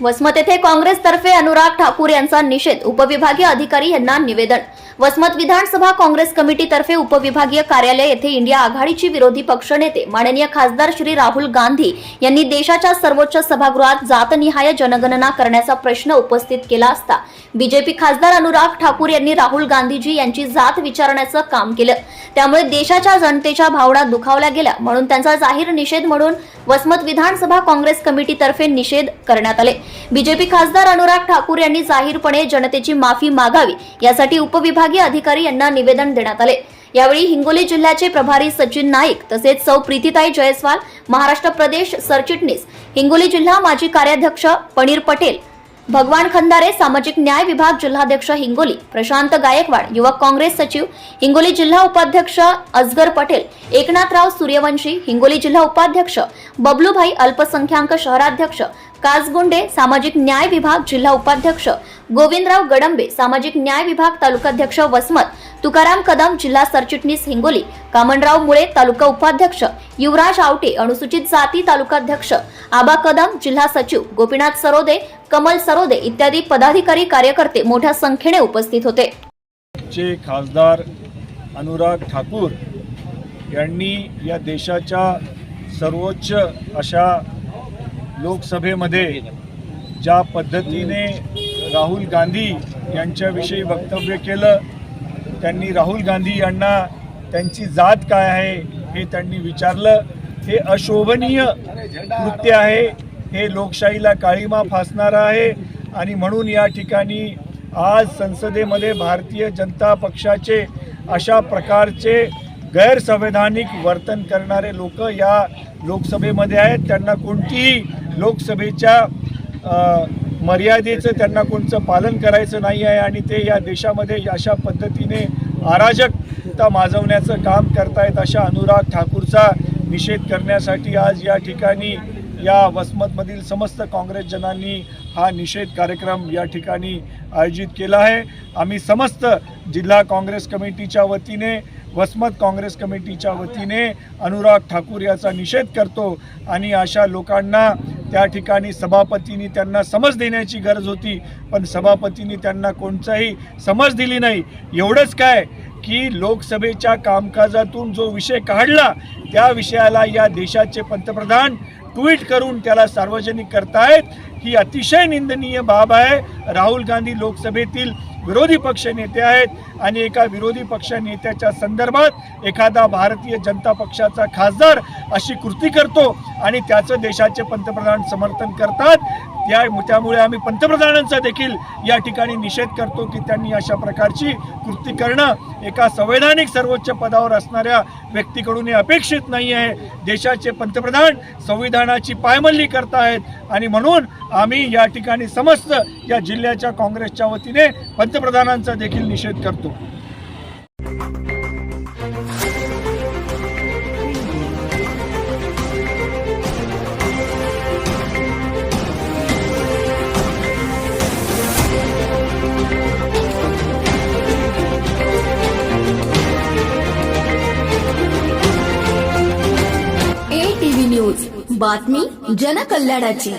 वसमत येथे काँग्रेसतर्फे अनुराग ठाकूर यांचा निषेध. उपविभागीय अधिकारी यांना निवेदन. वसमत विधानसभा काँग्रेस कमिटीतर्फे उपविभागीय कार्यालय येथे इंडिया आघाडीची विरोधी पक्षनेते माननीय खासदार श्री राहुल गांधी यांनी देशाच्या सर्वोच्च सभागृहात जातनिहाय जनगणना करण्याचा प्रश्न उपस्थित केला असता. बीजेपी खासदार अनुराग ठाकूर यांनी राहुल गांधीजी यांची जात विचारण्याचं काम केलं. त्यामुळे देशाच्या जनतेच्या भावना दुखावल्या गेल्या म्हणून त्यांचा जाहीर निषेध म्हणून वसमत विधानसभा काँग्रेस कमिटीतर्फे निषेध करण्यात आले. बीजेपी खासदार अनुराग ठाकूर यांनी जाहीरपणे जनतेची माफी मागावी यासाठी उपविभागीय अधिकारी यांना निवेदन देण्यात आले. यावेळी हिंगोली जिल्ह्याचे प्रभारी सचिन नाईक तसेच सौ प्रीतीताई जयस्वाल महाराष्ट्र प्रदेश सरचिटणीस हिंगोली जिल्हा माजी कार्याध्यक्ष पनीर पटेल भगवान खंदारे सामाजिक न्याय विभाग जिल्हाध्यक्ष हिंगोली प्रशांत गायकवाड युवक काँग्रेस सचिव हिंगोली जिल्हा उपाध्यक्ष अजगर पटेल एकनाथराव सूर्यवंशी हिंगोली जिल्हा उपाध्यक्ष बबलूभाई अल्पसंख्याक शहराध्यक्ष कासगुंडे सामाजिक न्याय विभाग जिल्हा उपाध्यक्ष गोविंदराव गडंबे सामाजिक न्याय विभाग तालुकाध्यक्ष वसमत तुकाराम कदम जिल्हा सरचिटणीस हिंगोली कामनराव मुळे तालुका उपाध्यक्ष युवराज आवटे अनुसूचित जाती तालुकाध्यक्ष आबा कदम जिल्हा सचिव गोपीनाथ सरोदे कमल सरोदे इत्यादी पदाधिकारी कार्यकर्ते मोठ्या संख्येने उपस्थित होते. खासदार अनुराग ठाकूर यांनी या देशाच्या सर्वोच्च अशा लोकसभेमध्ये ज्या पद्धतीने राहुल गांधी यांच्याविषयी वक्तव्य केलं त्यांनी राहुल गांधी यांना त्यांची जात काय आहे हे त्यांनी विचारलं. हे अशोभनीय कृत्य आहे हे लोकशाहीला काळीमा फासणारं आहे आणि म्हणून या ठिकाणी आज संसदेमध्ये भारतीय जनता पक्षाचे अशा प्रकारचे गैरसंवैधानिक वर्तन करणारे लोक या लोकसभेमध्ये आहेत. त्यांना कोणतीही लोकसभेच्या मर्यादेचं त्यांना कोणचं पालन करायचं नाही आहे आणि ते या देशामध्ये अशा पद्धतीने अराजकता माजवण्याचं काम करतायत अशा अनुराग ठाकूरचा निषेध करण्यासाठी आज या ठिकाणी या वसमतमधील समस्त काँग्रेसजनांनी हा निषेध कार्यक्रम या ठिकाणी आयोजित केला आहे. आम्ही समस्त जिल्हा काँग्रेस कमिटीच्या वतीने वसमत काँग्रेस कमिटीच्या वतीने अनुराग ठाकूर याचा निषेध करतो आणि अशा लोकांना त्या ठिकाणी सभापतींनी त्यांना समज देण्याची गरज होती पण सभापतींनी त्यांना कोणताही समज दिली नाही. एवढंच काय की लोकसभेच्या कामकाजातून जो विषय काढला त्या विषयाला या देशाचे पंतप्रधान ट्विट करून त्याला सार्वजनिक करतायत. ही अतिशय निंदनीय बाब आहे. राहुल गांधी लोकसभेतील विरोधी पक्ष नेते आहेत आणि एका विरोधी पक्ष नेत्याच्या संदर्भात एखादा भारतीय जनता पक्षाचा खासदार अशी कृती करतो आणि त्याचं देशाचे पंतप्रधान समर्थन करतात. त्या त्यामुळे आम्ही पंतप्रधानांचा देखील या ठिकाणी निषेध करतो की त्यांनी अशा प्रकारची कृती करणं एका संवैधानिक सर्वोच्च पदावर असणाऱ्या व्यक्तीकडून हे अपेक्षित नाही आहे. देशाचे पंतप्रधान संविधानाची पायमल्ली करतायत आणि म्हणून आम्ही या ठिकाणी समस्त या जिल्ह्याच्या काँग्रेसच्या वतीने पंतप्रधानांचा देखील निषेध करतो. बातमी जनकल्याणाची.